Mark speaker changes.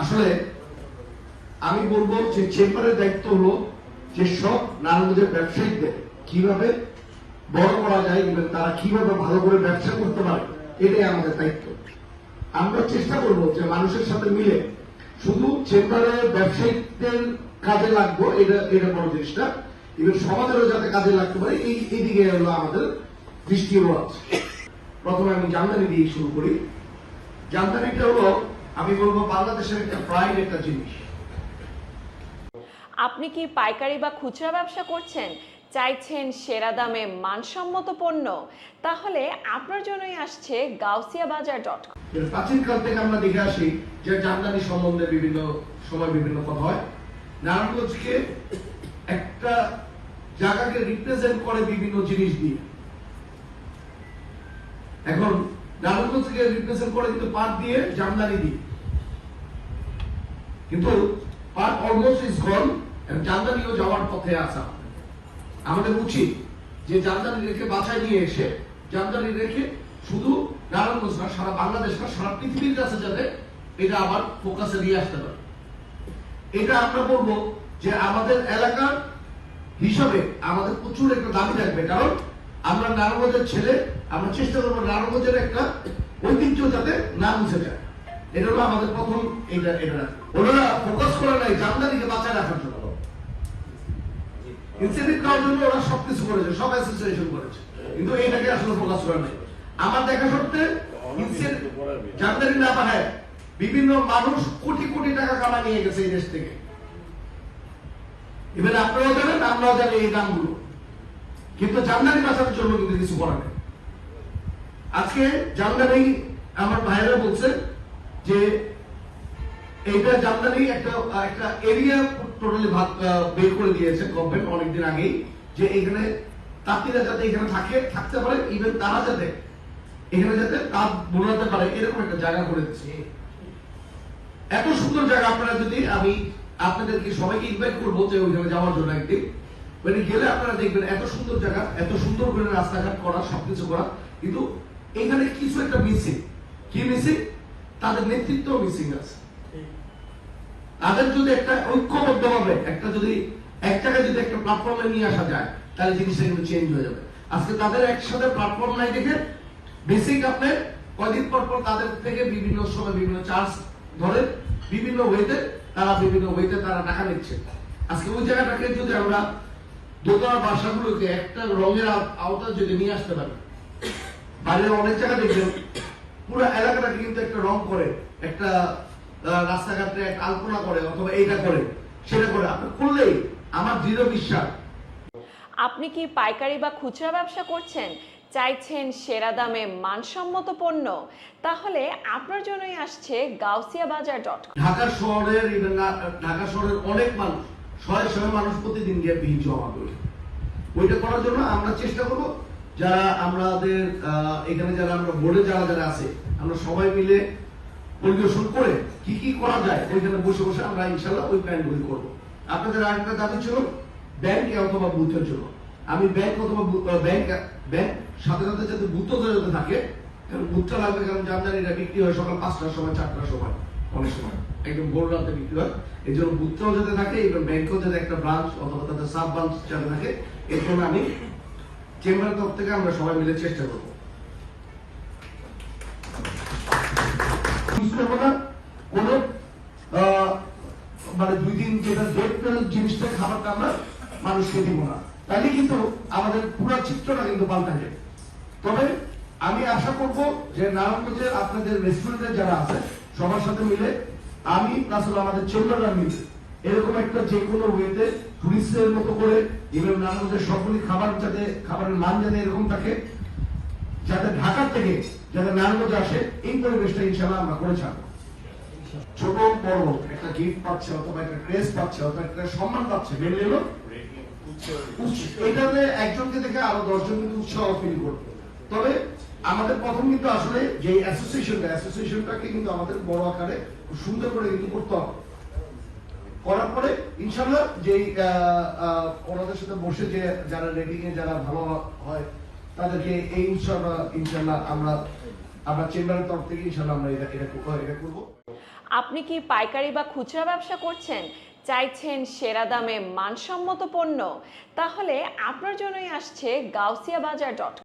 Speaker 1: আসলে আমি বলব যে চেম্বারের দায়িত্ব হলো যে সব নারায়ণগঞ্জের ব্যবসায়ীদের কীভাবে বড় করা যায় এবং তারা কীভাবে ভালো করে ব্যবসা করতে পারে, এটাই আমাদের দায়িত্ব। আমরা চেষ্টা করব যে মানুষের সাথে মিলে শুধু চেম্বারের ব্যবসায়িকদের কাজে লাগবো, এটা এটা বড় জিনিসটা এবং সমাজেরও যাতে কাজে লাগতে পারে, এই, এদিকে হলো আমাদের দৃষ্টি আছে প্রথমে আমি জামদানি দিয়ে শুরু করি। জামদানিটা হলো আমি বলব বাংলাদেশের একটা প্রাইড একটা জিনিস।
Speaker 2: আপনি কি পাইকারি বা খুচরা ব্যবসা করছেন? চাইছেন সেরা দামে মানসম্মত পণ্য? তাহলে আপনার জন্যই আসছে গাউসিয়া বাজার ডট
Speaker 1: এর প্রাচীনকাল থেকে আমরা দেখে আসি যে জামদানি সম্বন্ধে বিভিন্ন সময় বিভিন্ন কথা হয়। নারায়ণগঞ্জকে একটা জায়গাকে রিপ্রেজেন্ট করে বিভিন্ন জিনিস দিয়ে। এখন নারায়ণগঞ্জকে রিপ্রেজেন্ট করে কিন্তু পাট দিয়ে জামদানি দিয়ে কিন্তু পাট অলমোস্ট ইজ গন জামদানিও যাওয়ার পথে আসা আমাদের। উচিত যে জামদানি রেখে বাছাই নিয়ে এসে, জামদানি রেখে শুধু নারায়ণগঞ্জ না, সারা বাংলাদেশ না, সারা পৃথিবীর কাছে যাতে এটা আবার ফোকাসে নিয়ে আসতে পারে। এটা আমরা বলব যে আমাদের এলাকার হিসাবে আমাদের প্রচুর একটা দাবি থাকবে। কারণ আমরা নারায়ণগঞ্জের ছেলে আমরা চেষ্টা করব নারায়ণগঞ্জের একটা ঐতিহ্য যাতে না মুছে যায়। এটা হলো আমাদের প্রথম এটা এটা ওনারা ফোকাস করে নাই জামদানিকে বাঁচায় রাখার জন্য। ইনসেন্টিভ দেওয়ার জন্য ওরা সবকিছু করেছে, সব অ্যাসোসিয়েশন করেছে। কিন্তু এটাকে আসলে ফোকাস করে নাই। আমার দেখা সত্ত্বে জামদানি না পাঠায়, বিভিন্ন মানুষ কোটি কোটি টাকা কামা নিয়ে গেছে এই দেশ থেকে। এবার আপনারাও জানেন, আমরাও জানি এই নামগুলো কিন্তু জামদানি বাঁচানোর জন্য কিন্তু কিছু করা নেই। আজকে জামদানি আমার ভাইয়েরা বলছে যে এইটা জামদানি একটা একটা এরিয়া টোটালি ভাগ বের করে দিয়েছে গভর্নমেন্ট অনেকদিন আগেই, যে এখানে তাঁতিরা যাতে এখানে থাকে, থাকতে পারে ইভেন তারা যাতে এখানে যাতে তাঁত বোনাতে পারে, এরকম একটা জায়গা করে দিচ্ছে এত সুন্দর জায়গা আপনারা যদি আমি আপনাদেরকে সবাইকে ইনভাইট করব যে ওইখানে যাওয়ার জন্য একদিন মানে গেলে আপনারা দেখবেন এত সুন্দর জায়গা, এত সুন্দর করে রাস্তাঘাট করা, সবকিছু করা, কিন্তু এখানে কিছু একটা মিসিং কি মিসিং তাদের নেতৃত্ব মিসিং আছে। তাদের যদি একটা ঐক্যবদ্ধ ভাবে একটা যদি, এক জায়গায় যদি একটা প্ল্যাটফর্মে নিয়ে আসা যায়, তাহলে জিনিসটা কিন্তু চেঞ্জ হয়ে যাবে। আজকে তাদের একসাথে প্ল্যাটফর্ম নাই দেখে বেসিক আপনি কয়দিন পর পর তাদের থেকে বিভিন্ন সময় বিভিন্ন চার্জ ধরে, বিভিন্ন ওয়েতে তারা বিভিন্ন ওয়েতে তারা টাকা নিচ্ছে। আজকে ওই জায়গাটাকে যদি আমরা দোতলা বাসাগুলোকে একটা রঙের আও- আওতায় যদি নিয়ে আসতে পারি বাইরে অনেক জায়গা দেখবেন পুরো এলাকাটাকে কিন্তু একটা রং করে একটা রাস্তাঘাটে একটা আলপনা করে অথবা এইটা করে সেটা করে। আপনি করলেই আমার দৃঢ় বিশ্বাস।
Speaker 2: আপনি কি পাইকারি বা খুচরা ব্যবসা করছেন? চাইছেন সেরা দামে মানসম্মত পণ্য? তাহলে আপনার জন্যই আসছে গাউসিয়া বাজার ডট
Speaker 1: ঢাকা শহরের ঢাকা শহরের অনেক মানুষ শয়ে শয়ে মানুষ প্রতিদিন গিয়ে ভিড় জমা করে। ওইটা করার জন্য আমরা চেষ্টা করব যারা আমাদের এখানে যারা আমরা বোর্ডে যারা যারা আছে, আমরা সবাই মিলে পরিদর্শন করে কি কি করা যায়, ওইখানে বসে বসে আমরা ইনশাল্লাহ ওই প্ল্যানগুলি করব। আপনাদের আরেকটা দাবি ছিল ব্যাংকে অথবা বুথের জন্য। আমি ব্যাংক অথবা ব্যাংক ব্যাংক সাথে সাথে যাতে বুথও যাতে থাকে, কারণ বুথটা লাগবে কারণ জামদানিটা বিক্রি হয় সকাল পাঁচটার সময়, চারটার সময়, অনেক সময়। একদম ভোর রাতে বিক্রি হয়। এই জন্য বুথটাও যাতে থাকে, এবং ব্যাংকেও যাতে একটা ব্রাঞ্চ অথবা তাদের সাব ব্রাঞ্চ যাতে থাকে, এর জন্য আমি চেম্বারের তরফ থেকে আমরা সবাই মিলে চেষ্টা করব। কোনো মানে দুই দিন যেটা জিনিসটা, খাবারটা আমরা মানুষকে দিব না। তাহলে কিন্তু আমাদের পুরো চিত্রটা কিন্তু পাল্টা যায়। তবে আমি আশা করব যে নারায়ণগঞ্জের আপনাদের রেস্টুরেন্টে যারা আছে, সবার সাথে মিলে আমি হলো আমাদের চেম্বাররা মিলে এরকম একটা যে কোনো ওয়েতে টুরিস্টের মতো করে ইভেন নারায়ণগঞ্জের সকলই খাবার যাতে, খাবারের মান যাতে এরকম থাকে, যাতে ঢাকার থেকে যাতে নারায়ণগঞ্জ আসে, এই পরিবেশটা ইনশাল্লাহ আমরা করে ছাড়বো। ছোট, বড়, একটা গিফট পাচ্ছে, অথবা একটা ক্রেস পাচ্ছে, অথবা একটা সম্মান পাচ্ছে, মেনে উৎস- এটাতে একজনকে দেখে আরও দশজন কিন্তু উৎসাহ ফিল করবে। তবে আমাদের প্রথম কিন্তু আসলে যে অ্যাসোসিয়েশনটা অ্যাসোসিয়েশনটাকে কিন্তু আমাদের বড় আকারে সুন্দর করে কিন্তু করতে হবে। করার পরে ইনশাল্লাহ আহ, ওনাদের সাথে বসে যে যারা রেটিং এ যারা ভালো হয় তাদেরকে এই উৎসব ইনশাল্লাহ আমরা আমরা চেম্বারের তরফ থেকে ইনশাল্লাহ আমরা এটা এটা এটা করব।
Speaker 2: আপনি কি পাইকারি বা খুচরা ব্যবসা করছেন? চাইছেন সেরা দামে মানসম্মত পণ্য? তাহলে আপনার জন্যই আসছে গাউসিয়া বাজার ডট